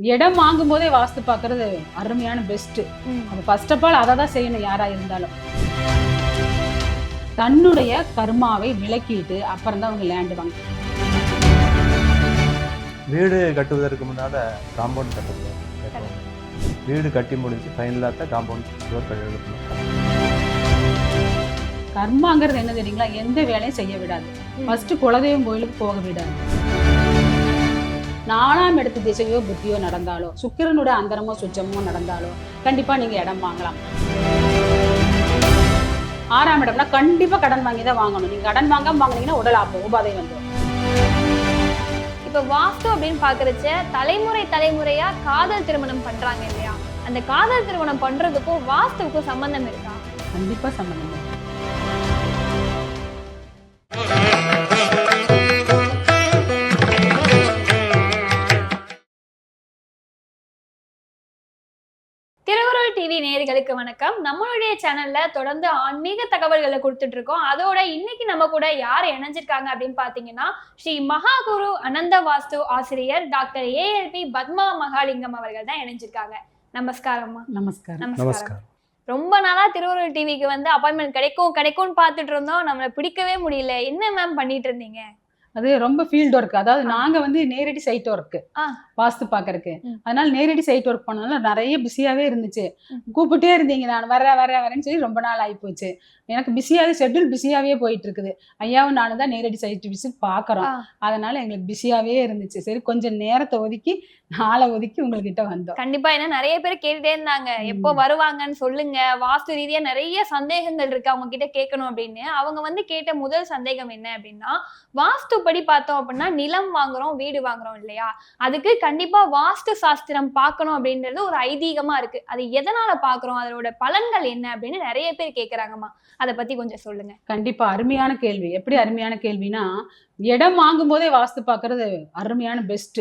இடம் வாங்கும் போதே வாஸ்து பார்க்கறது அருமையான பெஸ்ட் ம். அது ஃபர்ஸ்ட் ஆஃப் ஆல் அதை தான் செய்யணும் யாரா இருந்தாலும். தன்னுடைய கர்மாவை விலக்கிட்டு அப்புறம் தான் அவங்க லேண்டு வாங்க. வீடு கட்டுவதற்கு முன்னால் காம்பவுண்ட் எப்பவுமே. வீடு கட்டி முடிஞ்சு ஃபைனலாக தான் காம்பவுண்ட் சுவர் கர்மாங்கிறது என்ன தெரியுங்களா? எந்த வேலையும் செய்ய விடாது. ஃபர்ஸ்ட் குலதெய்வம் கோயிலுக்கு போக விடாது. நாலாம் இடத்து திசையோ புத்தியோ நடந்தாலோ சுக்கிரனுடைய அந்தரமோ சுச்சமோ நடந்தாலோ கண்டிப்பா நீங்க இடம் வாங்கலாம். ஆறாம் இடம்னா கண்டிப்பா கடன் வாங்கி தான் வாங்கணும். நீங்க கடன் வாங்காம வாங்குனீங்கன்னா உடல் ஆப்போம் உபாதை வந்துடும் இப்ப வாஸ்து அப்படின்னு பாக்குறச்ச தலைமுறை தலைமுறையா காதல் திருமணம் பண்றாங்க இல்லையா? அந்த காதல் திருமணம் பண்றதுக்கும் வாஸ்துவுக்கும் சம்பந்தம் இருக்கா? கண்டிப்பா சம்பந்தம் டிவி நேயர்களுக்கு வணக்கம். நம்மளுடைய சேனல்ல தொடர்ந்து ஆன்மீக தகவல்களை கொடுத்துட்டு இருக்கோம். அதோட இன்னைக்கு நம்ம கூட யார் இணைஞ்சிருக்காங்க அப்படின்னு பாத்தீங்கன்னா ஸ்ரீ மகாகுரு அனந்த வாஸ்து ஆசிரியர் டாக்டர் ஏஎல்பி பத்மா மகாலிங்கம் அவர்கள் தான் இணைஞ்சிருக்காங்க. நமஸ்காரம்மா. நமஸ்காரம். நமஸ்காரம். ரொம்ப நாளா திருவருள் டிவிக்கு வந்து அப்பாயின்மெண்ட் கிடைக்கும் கிடைக்கும்னு பார்த்துட்டு இருந்தோம். நம்மளை பிடிக்கவே முடியல. என்ன மேம் பண்ணிட்டு இருந்தீங்க? அது ரொம்ப ஃபீல்ட் ஒர்க் அதாவது நாங்க வந்து நேரடி சைட் ஒர்க். வாஸ்து பாக்குறதுக்கு. அதனால நேரடி சைட் ஒர்க் பண்ணனால நிறைய பிஸியாவே இருந்துச்சு. கூப்பிட்டே இருந்தீங்க நான் வர வர வரேன்னு சொல்லி ரொம்ப நாள் ஆகி போச்சு எனக்கு பிஸியாவே ஷெட்யூல் பிஸியாவே போயிட்டு இருக்குது ஐயாவும் நானும் தான் நேரடி சைட் விசிட் பாக்குறோம். அதனால எங்களுக்கு பிஸியாவே இருந்துச்சு சரி கொஞ்சம் நேரத்தை ஒதுக்கி நாளை ஒதுக்கி உங்ககிட்ட வந்தோம். கண்டிப்பா. ஏன்னா நிறைய பேர் கேட்டுட்டே இருந்தாங்க. எப்போ வருவாங்கன்னு சொல்லுங்க. வாஸ்து ரீதியா நிறைய சந்தேகங்கள் இருக்கு அவங்க கிட்ட கேட்கணும் அப்படின்னு. அவங்க வந்து கேட்ட முதல் சந்தேகம் என்ன அப்படின்னா வாஸ்து படி பார்த்தோம் அப்படின்னா நிலம் வாங்குறோம் வீடு வாங்குறோம் இல்லையா? அதுக்கு கண்டிப்பா வாஸ்து சாஸ்திரம் பார்க்கணும் அப்படின்றது ஒரு ஐதீகமா இருக்கு. அது எதனால பாக்குறோம் அதோட பலன்கள் என்ன அப்படின்னு நிறைய பேர் கேக்குறாங்கம்மா. அதை பத்தி கொஞ்சம் சொல்லுங்க. கண்டிப்பா. அருமையான கேள்வி. எப்படி அருமையான கேள்வினா இடம் வாங்கும் போதே வாஸ்து பாக்குறது அருமையான பெஸ்ட்.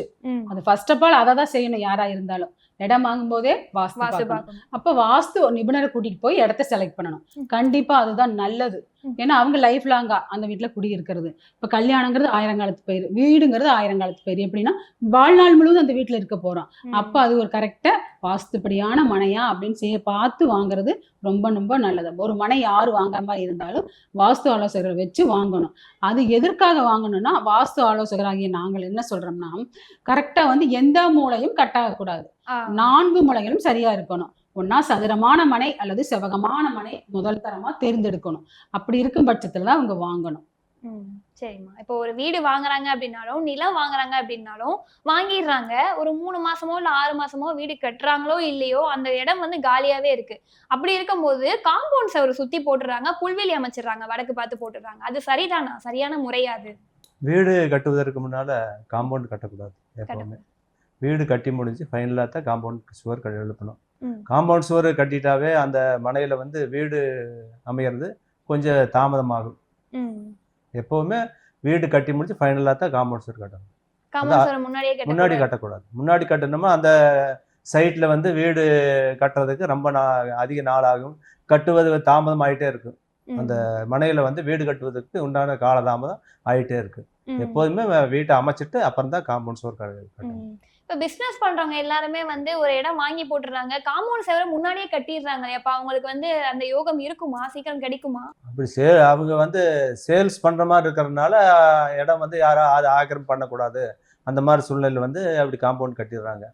அது ஃபர்ஸ்ட் ஆஃப் ஆல் அதை தான் செய்யணும் யாரா இருந்தாலும் இடம் வாங்கும் போதே வாஸ்து பார்க்கணும். அப்ப வாஸ்து நிபுணரை கூட்டிட்டு போய் இடத்த செலக்ட் பண்ணணும் ம். கண்டிப்பா அதுதான் நல்லது. ஏன்னா அவங்க லைஃப் லாங்கா அந்த வீட்டுல குடியிருக்கிறது இப்ப கல்யாணங்கிறது ஆயிரம் காலத்து பயிர் வீடுங்கிறது ஆயிரம் காலத்து பயிர் எப்படின்னா வாழ்நாள் முழுவதும் அந்த வீட்டுல இருக்க போறோம் ம். அப்ப அது ஒரு கரெக்டா வாஸ்துப்படியான மனையா அப்படின்னு செய்ய பார்த்து வாங்குறது ரொம்ப ரொம்ப நல்லது ஒரு மனை யாரு வாங்காம இருந்தாலும் வாஸ்து ஆலோசகரை வச்சு வாங்கணும் அது எதற்காக வாங்கணும்னா வாஸ்து ஆலோசகராகிய நாங்கள் என்ன சொல்றோம்னா கரெக்டா வந்து எந்த மூலையும் கட்டாகக்கூடாது ஆ. நான்கு முளைகளும் சரியா இருக்கணும். ஒன்னா சதுரமான மனை அல்லது செவகமான மனை முதல் தரமா தேர்ந்தெடுக்கணும். அப்படி இருக்கும் பட்சத்துல தான் அவங்க வாங்கணும். சரிம்மா. இப்போ ஒரு வீடு வாங்குறாங்க அப்படின்னாலும் நிலம் வாங்குறாங்க அப்படின்னாலும் வாங்கிடுறாங்க. ஒரு மூணு மாசமோ இல்ல ஆறு மாசமோ வீடு கட்டுறாங்களோ இல்லையோ அந்த இடம் வந்து காலியாவே இருக்கு. அப்படி இருக்கும்போது காம்பவுண்ட் சவர் சுத்தி போட்டுறாங்க புல்வெளி அமைச்சிடுறாங்க வடக்கு பார்த்து போட்டுடுறாங்க. அது சரிதானா? சரியான முறையாது வீடு கட்டுவதற்கு முன்னால் காம்பவுண்ட் கட்டக்கூடாது எப்பவுமே. வீடு கட்டி முடிஞ்சு ஃபைனலாக தான் காம்பவுண்ட் சுவர் எழுப்பணும். காம்பவுண்ட் சுவர் கட்டிட்டாவே அந்த மனையில் வந்து வீடு அமையிறது கொஞ்சம் தாமதமாகும். எப்போவுமே வீடு கட்டி முடிச்சு ஃபைனலாக தான் காம்பவுண்ட் சுவர் கட்டணும். முன்னாடி கட்ட கட்டக்கூடாது. முன்னாடி கட்டணுமா அந்த சைட்டில் வந்து வீடு கட்டுறதுக்கு ரொம்ப நா அதிக நாள் ஆகும். கட்டுவது தாமதம் ஆயிட்டே இருக்கும் அந்த மனையில் வந்து வீடு கட்டுவதற்கு உண்டான காலதாமதம் ஆயிட்டே இருக்கு. எப்போதுமே வீட்டை அமைச்சிட்டு அப்புறம் தான் காம்பவுண்ட் சுவர் கட்ட- கட்டணும். இப்போ பிசினஸ் பண்றவங்க எல்லாருமே வந்து ஒரு இடம் வாங்கி போட்டுறாங்க. காம்பவுண்ட் செவரை முன்னாடியே கட்டிடுறாங்க அப்ப அவங்களுக்கு வந்து அந்த யோகம் இருக்குமா? சீக்கிரம் கிடைக்குமா? அப்படி சே அவங்க வந்து சேல்ஸ் பண்ற மாதிரி இருக்கிறதுனால இடம் வந்து யாரும் அதை ஆக்கிரம் பண்ணக்கூடாது. அந்த மாதிரி சூழ்நிலை வந்து அப்படி காம்பவுண்ட் கட்டிடுறாங்க.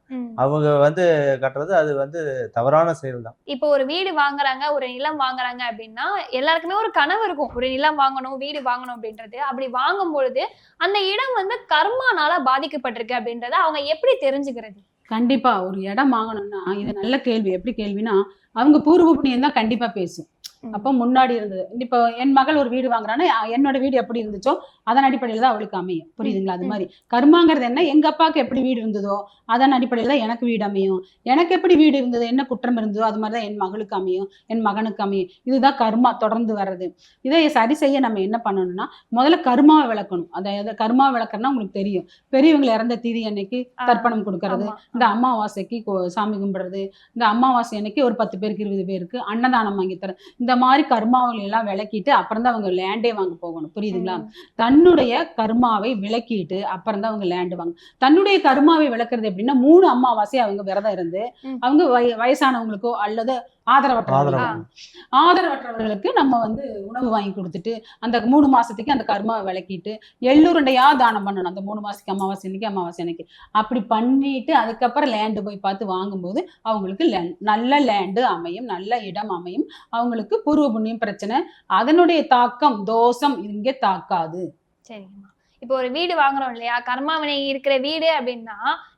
அவங்க வந்து கட்டுறது அது வந்து தவறான செயல் தான் இப்போ ஒரு வீடு வாங்குறாங்க ஒரு நிலம் வாங்குறாங்க அப்படின்னா எல்லாருக்குமே ஒரு கனவு இருக்கும். ஒரு நிலம் வாங்கணும் வீடு வாங்கணும் அப்படின்றது. அப்படி வாங்கும் பொழுது அந்த இடம் வந்து கர்மானால பாதிக்கப்பட்டிருக்கு அப்படின்றத அவங்க எப்படி தெரிஞ்சுக்கிறது? கண்டிப்பா ஒரு இடம் வாங்கணும்னா இது நல்ல கேள்வி. எப்படி கேள்வினா அவங்க பூர்வ புண்ணியம் தான் கண்டிப்பா பேசும். அப்போ முன்னாடி இருந்தது. இப்போ என் மகள் ஒரு வீடு வாங்குறான்னா என்னோட வீடு எப்படி இருந்துச்சோ அதன் அடிப்படையில் தான் அவளுக்கு அமையும். புரியுதுங்களா? அது. மாதிரி. கர்மாங்கிறது என்ன? எங்க அப்பாவுக்கு எப்படி வீடு இருந்ததோ அதன் அடிப்படையில் தான் எனக்கு வீடு அமையும். எனக்கு எப்படி வீடு இருந்தது? என்ன குற்றம் இருந்ததோ அது மாதிரி தான் என் மகளுக்கு அமையும். என் மகனுக்கு அமையும். இதுதான் கர்மா தொடர்ந்து வர்றது. இதை சரி செய்ய நம்ம என்ன பண்ணணும்னா முதல்ல கர்மாவை விளக்கணும். அதாவது கர்மா விளக்கறனா உங்களுக்கு தெரியும். பெரியவங்க இறந்த தீதி அன்னைக்கு தர்ப்பணம் கொடுக்கறது. இந்த அமாவாசைக்கு சாமி கும்பிடுறது இந்த அமாவாசை அன்னைக்கு ஒரு பத்து பேருக்கு இருபது பேருக்கு அன்னதானம் வாங்கி தரேன் இந்த இந்த மாதிரி கர்மாவங்களை எல்லாம் விளக்கிட்டு அப்புறம் தான் அவங்க லேண்டே வாங்க போகணும். புரியுதுங்களா? தன்னுடைய கர்மாவை விளக்கிட்டு அப்புறம் தான் அவங்க லேண்ட் வாங்க. தன்னுடைய கர்மாவை விளக்குறது எப்படின்னா மூணு அமாவாசை அவங்க விரதம் இருந்து. அவங்க வய- வயசானவங்களுக்கோ அல்லது ஆதரவற்றவர்களுக்கோ. ஆதரவு ஆதரவற்றவர்களுக்கு நம்ம வந்து உணவு வாங்கி கொடுத்துட்டு அந்த மூணு மாசத்துக்கு அந்த கர்மாவை விளக்கிட்டு எள்ளுருண்டையா தானம் பண்ணணும். அந்த மூணு மாசத்துக்கு அமாவாசை அன்னைக்கு அமாவாசை அன்னைக்கு. அப்படி பண்ணிட்டு அதுக்கப்புறம் லேண்டு போய் பார்த்து வாங்கும்போது அவங்களுக்கு land- நல்ல லேண்டு அமையும் நல்ல இடம் அமையும். அவங்களுக்கு பூர்வ புண்ணியம் பிரச்சனை. அதனுடைய தாக்கம் தோஷம் இங்கே தாக்காது. சரிங்கம்மா. இப்போ ஒரு வீடு வாங்குறோம் இல்லையா? கர்மா வினை இருக்கிற வீடு அப்படின்னா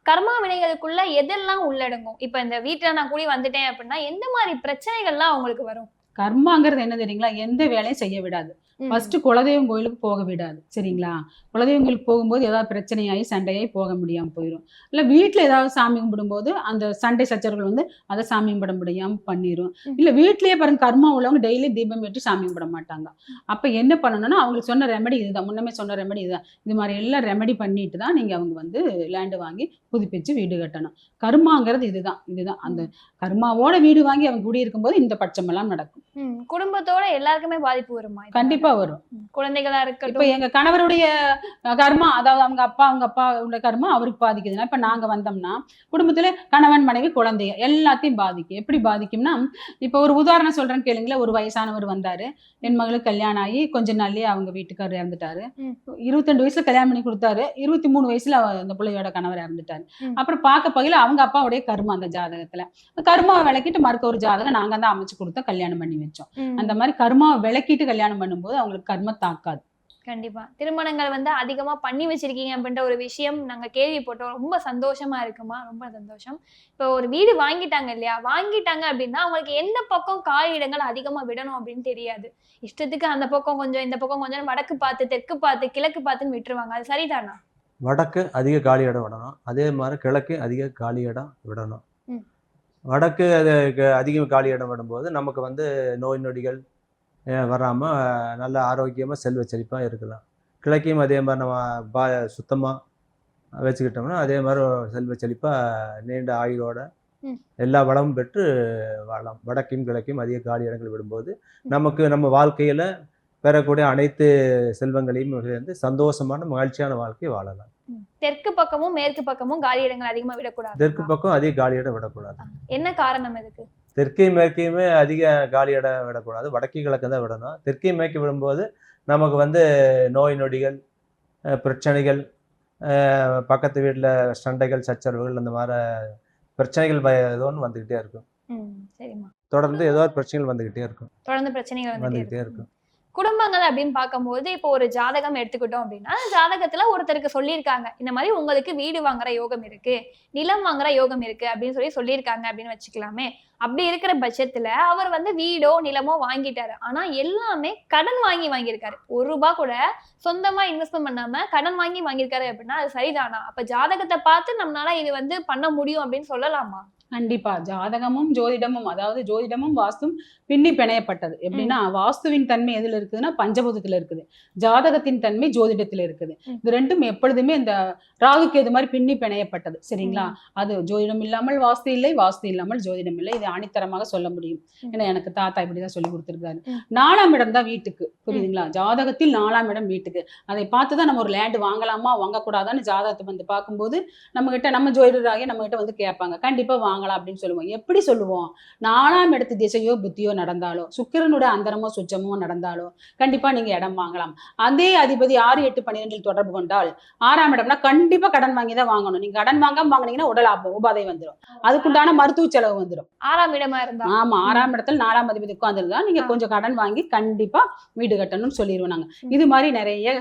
கர்மா வினைகளுக்குள்ள எதெல்லாம் உள்ளடங்கும்? இப்போ இந்த வீட்டுல நான் கூடி வந்துட்டேன் அப்படின்னா எந்த மாதிரி பிரச்சனைகள்லாம் அவங்களுக்கு வரும்? கர்மாங்கிறது என்ன தெரியுங்களா? எந்த வேலையும் செய்ய விடாது. ஃபர்ஸ்ட் குலதெய்வம் கோயிலுக்கு போக விடாது சரிங்களா? குலதெய்வம் கோயிலுக்கு போகும்போது ஏதாவது பிரச்சனையாகி சண்டையாகி போக முடியாம போயிடும் இல்ல வீட்ல ஏதாவது சாமி கும்பிடும்போது அந்த சண்டை சச்சரவுகள் வந்து அதை சாமி கும்பிட முடியாம பண்ணிரும். ம். இல்ல வீட்லயே பாருங்க கர்மா உள்ளவங்க டெய்லி தீபம் ஏற்றி சாமி கும்பிட மாட்டாங்க. அப்ப என்ன பண்ணணும்னா அவங்களுக்கு சொன்ன ரெமெடி இதுதான். முன்னமே சொன்ன ரெமெடி இதுதான். இது மாதிரி எல்லாம் ரெமெடி பண்ணிட்டு தான் நீங்க அவங்க வந்து லேண்டு வாங்கி புதுப்பிச்சு வீடு கட்டணும். கர்மாங்கிறது இதுதான் இதுதான். அந்த கர்மாவோட வீடு வாங்கி அவங்க குடியிருக்கும் போது இந்த பட்சமெல்லாம் நடக்கும். குடும்பத்தோட எல்லாருக்குமே பாதிப்பு வருமா இதனால? கண்டிப்பா வரும். குழந்தைகளா இப்ப இருக்கட்டும் எங்க கணவருடைய கர்மா அதாவது அவங்க அப்பா அவங்க அப்பா உள்ள கர்மா அவருக்கு பாதிக்குதுன்னா இப்ப நாங்க வந்தோம்னா குடும்பத்துல கணவன் மனைவி குழந்தைய எல்லாத்தையும் பாதிக்கும். எப்படி பாதிக்கும்னா இப்ப ஒரு உதாரணம் சொல்றேன்னு கேளுங்களேன். ஒரு வயசானவர் வந்தாரு. என் மகளுக்கு கல்யாணம் ஆகி கொஞ்ச நாள்லயே அவங்க வீட்டுக்காரர் இறந்துட்டாரு. ம். இருபத்தெண்டு வயசுல கல்யாணம் பண்ணி கொடுத்தாரு. இருபத்தி மூணு வயசுல அந்த பிள்ளையோட கணவர் இறந்துட்டாரு. அப்புறம் பார்க்க பகையில அவங்க அப்பாவுடைய கர்மா அந்த ஜாதகத்துல. கர்மாவை விளக்கிட்டு மறுக்க ஒரு ஜாதகம் நாங்க தான் அமைச்சு கொடுத்தோம் கல்யாணம் பண்ணி வச்சோம். அந்த மாதிரி கர்மாவை விளக்கிட்டு கல்யாணம் பண்ணும்போது அவங்களுக்கு கர்ம தாக்காது. கண்டிப்பா. திருமணங்கள் வந்து அதிகமா பண்ணி வச்சிருக்கீங்க அப்படின்ற ஒரு விஷயம் நாங்க கேள்விப்பட்டோம். ரொம்ப சந்தோஷமா இருக்குமா? ரொம்ப சந்தோஷம். இப்போ ஒரு வீடு வாங்கிட்டாங்க இல்லையா? வாங்கிட்டாங்க அப்படின்னா அவங்களுக்கு எந்த பக்கம் காலி இடங்கள் அதிகமா விடணும் அப்படின்னு தெரியாது. இஷ்டத்துக்கு அந்த பக்கம் கொஞ்சம் இந்த பக்கம் கொஞ்சம் வடக்கு பார்த்து தெற்கு பார்த்து கிழக்கு பார்த்துன்னு விட்டுருவாங்க. அது சரிதானா? வடக்கு அதிக காலி இடம் விடணும். அதே மாதிரி கிழக்கு அதிக காலி இடம் விடணும். வடக்கு அது அதிக காலி இடம் விடும்போது நமக்கு வந்து நோய் நொடிகள் அஹ், வராம அஹ், நல்ல ஆரோக்கியமா செல்வ செழிப்பா இருக்கலாம். கிழக்கையும் அதே மாதிரி நம்ம பா சுத்தமா வச்சுக்கிட்டோம்னா அதே மாதிரி செல்வ செழிப்பா நீண்ட ஆயுளோட. எல்லா வளமும் பெற்று வாழலாம். வடக்கையும் கிழக்கையும் அதிக காலி இடங்கள் விடும்போது நமக்கு நம்ம வாழ்க்கையில பெறக்கூடிய அனைத்து செல்வங்களையும் வந்து சந்தோஷமான மகிழ்ச்சியான வாழ்க்கை வாழலாம். தெற்கு பக்கமும் மேற்கு பக்கமும் காலி இடங்கள் அதிகமா விடக்கூடாது தெற்கு பக்கம் அதிக காலி இடம் விடக்கூடாது. என்ன காரணம் இதுக்கு? தெற்கையும் மேற்கையுமே அதிக காலி இடம் விடக்கூடாது. வடக்கு கிழக்கு தான் விடணும். தெற்கையும் மேற்கு விடும்போது நமக்கு வந்து நோய் நொடிகள் பிரச்சனைகள் பக்கத்து வீட்டில் சண்டைகள் சச்சரவுகள் அந்த மாதிரி பிரச்சனைகள் ஏதோ ஒன்று வந்துக்கிட்டே இருக்கும். தொடர்ந்து ஏதோ ஒரு பிரச்சனைகள் வந்துக்கிட்டே இருக்கும். தொடர்ந்து பிரச்சனைகள் வந்துக்கிட்டே இருக்கு இருக்கும். குடும்பங்கள் அப்படின்னு பார்க்கும்போது இப்போ ஒரு ஜாதகம் எடுத்துக்கிட்டோம் அப்படின்னா ஜாதகத்துல ஒருத்தருக்கு சொல்லியிருக்காங்க இந்த மாதிரி உங்களுக்கு வீடு வாங்குற யோகம் இருக்கு நிலம் வாங்குற யோகம் இருக்கு அப்படின்னு சொல்லி சொல்லியிருக்காங்க அப்படின்னு வச்சுக்கலாமே. அப்படி இருக்கிற பட்சத்துல அவர் வந்து வீடோ நிலமோ வாங்கிட்டாரு. ஆனா எல்லாமே கடன் வாங்கி வாங்கியிருக்காரு. ஒரு ரூபாய் கூட சொந்தமா இன்வெஸ்ட்மெண்ட் பண்ணாம கடன் வாங்கி வாங்கியிருக்காரு அப்படின்னா அது சரிதானா? அப்ப ஜாதகத்தை பார்த்து நம்மளால இது வந்து பண்ண முடியும் அப்படின்னு சொல்லலாமா? கண்டிப்பா. ஜாதகமும் ஜோதிடமும் அதாவது ஜோதிடமும் வாஸ்தும் பின்னி பிணையப்பட்டது. எப்படின்னா வாஸ்துவின் தன்மை எதுல இருக்குதுன்னா பஞ்சபூதத்துல இருக்குது. ஜாதகத்தின் தன்மை ஜோதிடத்துல இருக்குது. இது ரெண்டும் எப்பொழுதுமே இந்த ராகுக்கு இது மாதிரி பின்னி பிணையப்பட்டது. சரிங்களா? அது ஜோதிடம் இல்லாமல் வாஸ்து இல்லை வாஸ்து இல்லாமல் ஜோதிடம் இல்லை. இது ஆணித்தரமாக சொல்ல முடியும். ஏன்னா எனக்கு தாத்தா இப்படிதான் சொல்லி கொடுத்துருக்காரு. நாலாம் இடம் தான் வீட்டுக்கு. புரியுதுங்களா? ஜாதகத்தில் நாலாம் இடம் வீட்டுக்கு. அதை பார்த்து தான் நம்ம ஒரு லேண்ட் வாங்கலாமா வாங்கக்கூடாதான்னு ஜாதகத்தை வந்து பார்க்கும்போது நம்ம கிட்ட நம்ம ஜோதிடராகி நம்ம கிட்ட வந்து கேட்பாங்க. கண்டிப்பா வாங்கலாம் அப்படின்னு சொல்லுவோம். எப்படி சொல்லுவோம்? நாலாம் இடத்து திசையோ புத்தியோ நடந்தாலோ சுக்கிரனுடைய அந்தரமோ சுச்சமோ நடந்தாலோ கண்டிப்பா நீங்க இடம் வாங்கலாம் அதே அதிபதி ஆறு எட்டு பன்னிரெண்டில் தொடர்பு கொண்டால் ஆறாம் இடம்னா கண்டிப்பா கடன் வாங்கி தான் வாங்கணும் நீங்க கடன் வாங்காம வாங்குனீங்கன்னா உடல் உபாதை வந்துடும் அதுக்குண்டான மருத்துவ செலவு வந்துடும் ஆறாம் இடமா இருந்தா ஆமா ஆறாம் இடத்துல நாலாம் அதிபதி உட்கார்ந்துருந்தா நீங்க. கொஞ்சம் கடன் வாங்கி கண்டிப்பா வீடு கட்டணும்னு சொல்லிடுவோம் நாங்க. இது மாதிரி நிறைய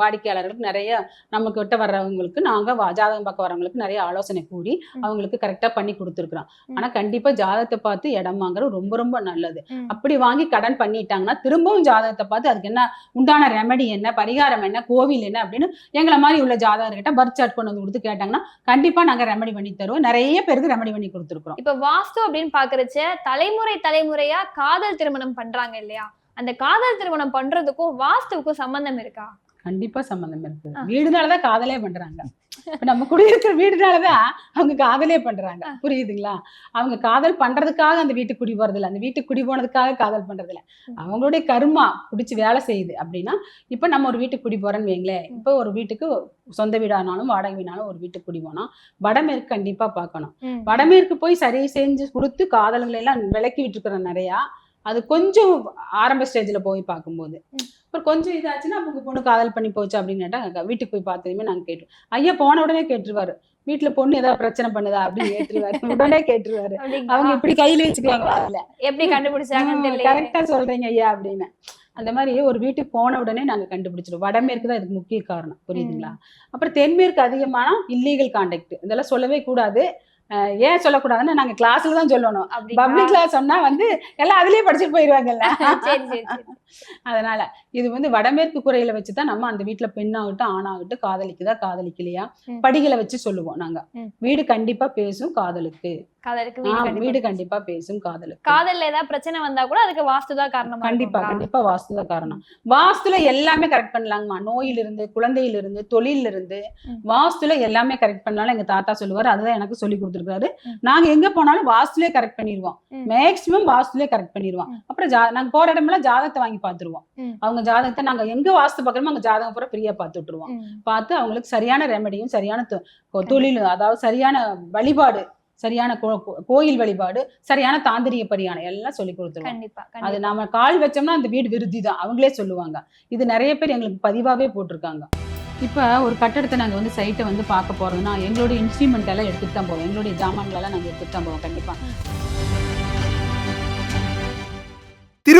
வாடிக்கையாளர்களுக்கு நிறைய நம்ம கிட்ட வர்றவங்களுக்கு நாங்க ஜாதகம் பார்க்க வரவங்களுக்கு நிறைய ஆலோசனை கூடி. அவங்களுக்கு கரெக்டா பண்ணி கொடுத்துருக்குறோம். ஆனா கண்டிப்பா ஜாதகத்தை பார்த்து இடம் வாங்குறது ரொம்ப ரொம்ப நல்லது. அப்படி வாங்கி கடன் பண்ணிட்டாங்கன்னா திரும்பவும் ஜாதகத்தை பார்த்து அதுக்கு என்ன உண்டான ரெமெடி என்ன பரிகாரம் என்ன கோவில் என்ன அப்படின்னு எங்களை மாதிரி உள்ள ஜாதகர்கிட்ட பர்த் சார்ட் கொண்டு வந்து கொடுத்து கேட்டாங்கன்னா கண்டிப்பா நாங்க ரெமெடி பண்ணி தருவோம். நிறைய பேருக்கு ரெமெடி பண்ணி கொடுத்துருக்கோம் இப்ப வாஸ்து அப்படின்னு பாக்குறச்ச தலைமுறை தலைமுறையா காதல் திருமணம் பண்றாங்க இல்லையா? அந்த காதல் திருமணம் பண்றதுக்கும் வாஸ்துவுக்கும் சம்பந்தம் இருக்கா? கண்டிப்பா சம்பந்தம் இருக்கு. வீடுனாலதான் காதலே பண்றாங்க. இப்ப நம்ம குடியிருக்கிற வீடுனாலதான் அவங்க காதலே பண்றாங்க. புரியுதுங்களா? அவங்க காதல் பண்றதுக்காக அந்த வீட்டுக்கு குடி போறது இல்ல அந்த வீட்டுக்கு குடி போனதுக்காக காதல் பண்றது இல்ல அவங்களுடைய கருமா பிடிச்சி வேலை செய்யுது அப்படின்னா இப்ப நம்ம ஒரு வீட்டுக்கு குடி போறோம்னு வைங்களேன். இப்ப ஒரு வீட்டுக்கு சொந்த வீடானாலும் வாடகை வீடானாலும் ஒரு வீட்டுக்கு குடி போனோம் வடமேற்கு கண்டிப்பா பார்க்கணும். ம். வடமேற்கு போய் சரி செஞ்சு கொடுத்து காதல்களை எல்லாம் விலக்கி விட்டுருக்கிறோம் நிறையா. அது கொஞ்சம் ஆரம்ப ஸ்டேஜ்ல போய் பார்க்கும்போது. அப்புறம் கொஞ்சம் இதாச்சுன்னா உங்க பொண்ணு காதல் பண்ணி போச்சு அப்படின்னு கேட்டா வீட்டுக்கு போய் பார்த்ததுமே நாங்க கேட்டு ஐயா போன உடனே கேட்டுருவாரு. வீட்டுல பொண்ணு ஏதாவது பிரச்சனை பண்ணுதா அப்படின்னு கேட்டுருவாரு. உடனே கேட்டுருவாரு? அவங்க இப்படி கையில வச்சுக்குவாங்க. அதுல எப்படி கண்டுபிடிச்சாங்கன்னு தெரியல கரெக்டா சொல்றீங்க ஐயா அப்படின்னு. அந்த மாதிரி ஒரு வீட்டுக்கு போன உடனே நாங்க கண்டுபிடிச்சிருவோம். வடமேற்கு தான் இதுக்கு முக்கிய காரணம். புரியுதுங்களா? அப்புறம் தென்மேற்கு அதிகமான இல்லீகல் கான்டாக்ட் இதெல்லாம் சொல்லவே கூடாது. ஏன் சொல்லக்கூடாதுன்னு நாங்க கிளாஸ்ல தான் சொல்லணும்? பப்ளிக் கிளாஸ் சொன்னா வந்து எல்லாம் அதுலயே படிச்சுட்டு போயிருவாங்கல்ல? அதனால இது வந்து வடமேற்கு குறையில வச்சுதான் நம்ம அந்த வீட்டுல பெண்ணாகட்டும் ஆணாகட்டும் காதலிக்குதா காதலிக்கலையா. படிகளை வச்சு சொல்லுவோம் நாங்க. வீடு கண்டிப்பா பேசும் காதலுக்கு காதலுக்கு வீடு கண்டிப்பா பேசும் காதலுக்கு காதல்ல ஏதாவது பிரச்சனை வந்தா கூட அதுக்கு வாஸ்து தான் காரணமா கண்டிப்பா? கண்டிப்பா வாஸ்து தான் காரணம் வாஸ்துல எல்லாமே கரெக்ட் பண்ணலாங்கம்மா நோயிலிருந்து குழந்தையிலிருந்து தொழில இருந்து ம். வாஸ்துல எல்லாமே கரெக்ட் பண்ணலாம்னு எங்க தாத்தா சொல்லுவாரு அதுதான் எனக்கு சொல்லி கொடுத்துருக்காரு. நாங்க எங்க போனாலும் வாஸ்துலே கரெக்ட் பண்ணிடுவோம். மேக்சிமம் வாஸ்துலே கரெக்ட் பண்ணிடுவோம். அப்புறம் நாங்க போற இடமெல்லாம் ஜாதகத்தை வாங்கி பாத்துருவோம் ம். அவங்க ஜாதகத்தை நாங்க எங்க வாஸ்து பாக்குறோமோ அங்க ஜாதகம் பூரா ஃப்ரீயா பார்த்து விட்டுருவோம். பார்த்து அவங்களுக்கு சரியான ரெமடியும் சரியான தொழில் அதாவது சரியான வழிபாடு சரியான கோயில் வழிபாடு சரியான தாந்திரிக பரிகாரம் எல்லாம் சொல்லி கொடுத்துருவோம். கண்டிப்பா அது நாம கால் வச்சோம்னா அந்த வீடு விருத்தி தான். அவங்களே சொல்லுவாங்க. இது நிறைய பேர் எங்களுக்கு பதிவாவே போட்டிருக்காங்க. இப்போ ஒரு கட்டடத்தை நாங்கள் வந்து சைட்டை வந்து பார்க்க போறோம்னா எங்களுடைய இன்ஸ்ட்ருமெண்ட் எல்லாம் எடுத்துட்டு தான் போவோம். எங்களுடைய ஜாமான்களெல்லாம் நாங்கள் எடுத்துட்டு தான் போவோம் கண்டிப்பா.